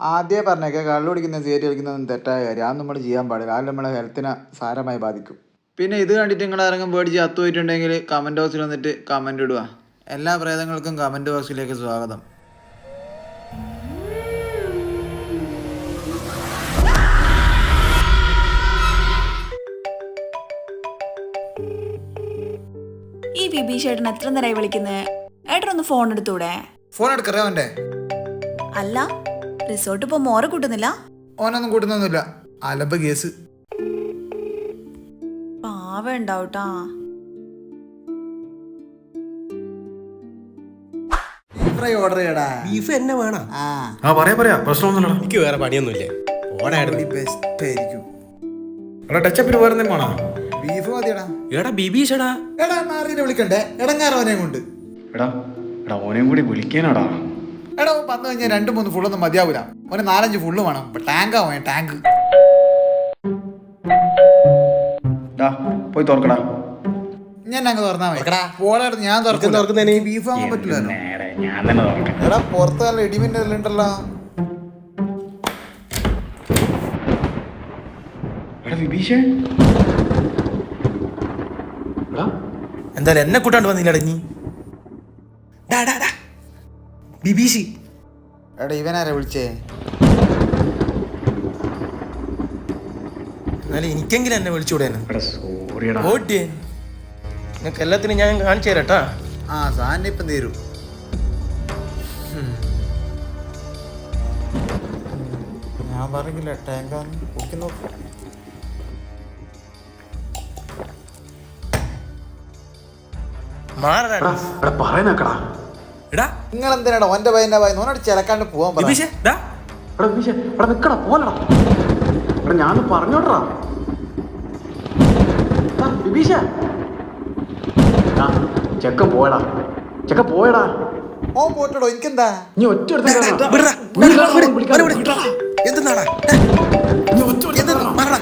ആദ്യമേ പറഞ്ഞേക്കെ കള്ളു കുടിക്കുന്ന സിഗരറ്റ് കളിക്കുന്നതും തെറ്റായ കാര്യം. അത് നമ്മൾ ചെയ്യാൻ പാടില്ല. അത് നമ്മളെ ഹെൽത്തിനെ സാരമായി ബാധിക്കും. പിന്നെ ഇത് കണ്ടിട്ട് നിങ്ങൾ ആരെങ്കിലും പേടിച്ച് അത്തു പോയിട്ടുണ്ടെങ്കിൽ കമന്റ് ബോക്സിൽ വന്നിട്ട് കമന്റ് ഇടുക. എല്ലാ പ്രേതങ്ങൾക്കും കമന്റ് ബോക്സിലേക്ക് സ്വാഗതം. ഈ ബിബി ചേട്ടൻ എത്ര നേരമായി വിളിക്കുന്നത് ഏട്ടനൊന്ന് ഫോൺ എടുത്തൂടെ? ഫോൺ എടുക്കറേ അല്ല. റിസോർട്ട് ഇപ്പൊ മോറ കൂട്ടുന്നില്ല? ഓനൊന്നും കൂട്ടുന്നൊന്നുമില്ല. അലമ്പ് കേസ് പാവ ഉണ്ടാവട്ടാ. ഫ്രൈ ഓർഡർ ചെയ്യടാ. ബീഫ് എന്നെ വേണം. ആ. ആ പറയാ പറയാ. എനിക്ക് വേറെ പണിയൊന്നുമില്ലേ? ഓടായിരുന്നു ബെസ്റ്റ് ആയിരിക്കും. എടാ ടച്ചപ്പിന് വേറെ എന്തെങ്കിലും വേണോ? ബീഫ് മതിയടാ. എടാ ബിബീഷടാ എടാ നാറിനെ വിളിക്കണ്ടേ? എടങ്ങാറവനെ കൊണ്ട്. എടാ എടാ ഓനെയും കൂടി വിളിക്കാനാടാ. എടാ വന്നു കഴിഞ്ഞാൽ രണ്ട് മൂന്ന് ഫുള്ളൊന്നും മതിയാവൂല. ഓന് നാലഞ്ച് ഫുള്ള് വേണം. ഇപ്പൊ ടാങ്കാ വേണം ടാങ്ക് പോയി തുറക്കടാ. ഞാൻ അങ്ങ് തുറന്നാ മതി. പോടായിരുന്നു ഞാൻ തുറക്കും തുറക്കുന്നതിന്? ബീഫ് വാങ്ങാൻ പറ്റില്ലല്ലോ. നേരെ ഞാൻ തന്നെ തുറക്കാം എടാ പുറത്ത് നല്ല ഇടിമിന്റെ ഉണ്ടല്ലോ. എന്തായാലും എന്നെ കൂട്ടാണ്ട് വന്നില്ല അടങ്ങി ഡാ ഡാ ഡാ. ബിബിസി എടാ ഇവനാരാ വിളിച്ചേ? എന്നാലും എനിക്കെങ്കിലും എന്നെ സോറിയടാ. ഓടിയേ നിങ്ങൾക്ക് എല്ലാത്തിനും ഞാൻ കാണിച്ചു തരാട്ടാ ആ സാധനം ഇപ്പം തീരും. ഞാൻ പറഞ്ഞില്ല ടാങ്കാന്ന് പൊക്കി നോക്കും. മാറടാ. പറയുന്നേക്കടാ എടാ. നിങ്ങൾ എന്തിനാടാ ഓന്റെ പയ്യന്റെ പയ്യൻ ഓനോട് ചിലക്കാണ്ട് പോവാൻ പറഞ്ഞു എടാ. എടാ നിക്കടാ പോലടാ എടാ ഞാൻ പറഞ്ഞോട്ടറാ വിഭീഷ. ആ ചെക്കൻ പോയടാ. ചെക്കൻ പോയടാ. ഓ പോട്ടടോ എനിക്കെന്താ? നീ ഒറ്റ. എന്തെന്നാടാ? എന്തെന്ന്? മാറടാ.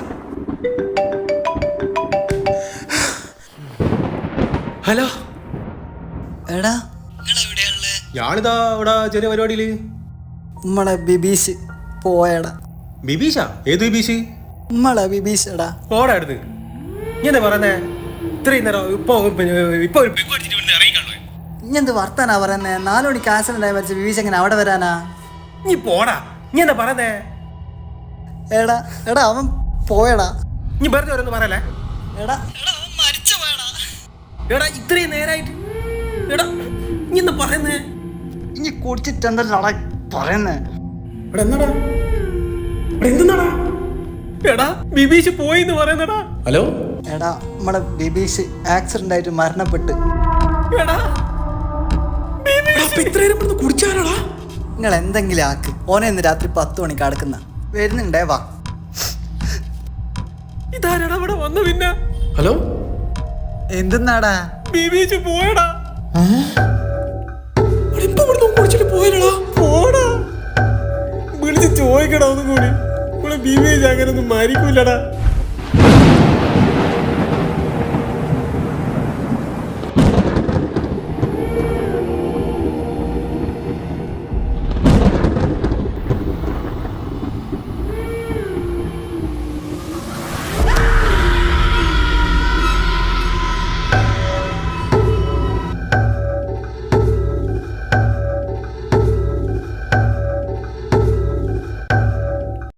ഹലോ. എടാ. ഞാനിതാ ഇവിടെ ചെറിയ പരിപാടിയിൽ. നമ്മളെ ബിബീഷ് പോയടാ. ബിബീഷാ? ഏത് ബിബീഷ്? നമ്മളെ ബിബീഷടാ. പോടാ ഓടായിരുന്നു നീ എന്താ പറയുന്നേ? ഇത്രയും നേരം ഇപ്പൊ ഇപ്പൊ എന്ത് വർത്താനാ പറയുന്നേ? നാലു മണിക്ക് ആക്സിഡന്റ് ആയി മരിച്ച ബിബീഷ് എങ്ങനെ അവിടെ വരാനാ? നീ പോടാ. നീ എന്താ പറയുന്നേ? എടാ എടാ അവൻ പോയടാ. നീ വെറുതെ ഓരോന്ന് പറയല്ലേ? എടാ. എടാ ഇത്രയും നേരായിട്ട്. എടാ നീ എന്താ പറയുന്നേ? ഇനി കുടിച്ചിട്ട് എന്താ പറയുന്നേ? എടാ ബിബീഷ് പോയി എന്ന് പറയുന്നടാ. ഹലോ? എടാ നമ്മുടെ ബിബീഷ് ആക്സിഡന്റ് ആയിട്ട് മരണപ്പെട്ട്. എടാ കുടിച്ചാലാടാ? നിങ്ങൾ എന്തെങ്കിലും ആക്ക്. ഓനെ ഇന്ന് രാത്രി പത്ത് മണിക്ക് അടക്കുന്ന. വരുന്നുണ്ടേ വാ. ഇതാരടാ ഇവിടെ വന്നു പിന്നെ? ഹലോ? എന്തെന്നാടാ ബിബീഷ് പോയടാ. പോടാ ചോദിക്കടാ ഒന്നും കൂടി ഇവിടെ ബീവേജ് അങ്ങനെ ഒന്നും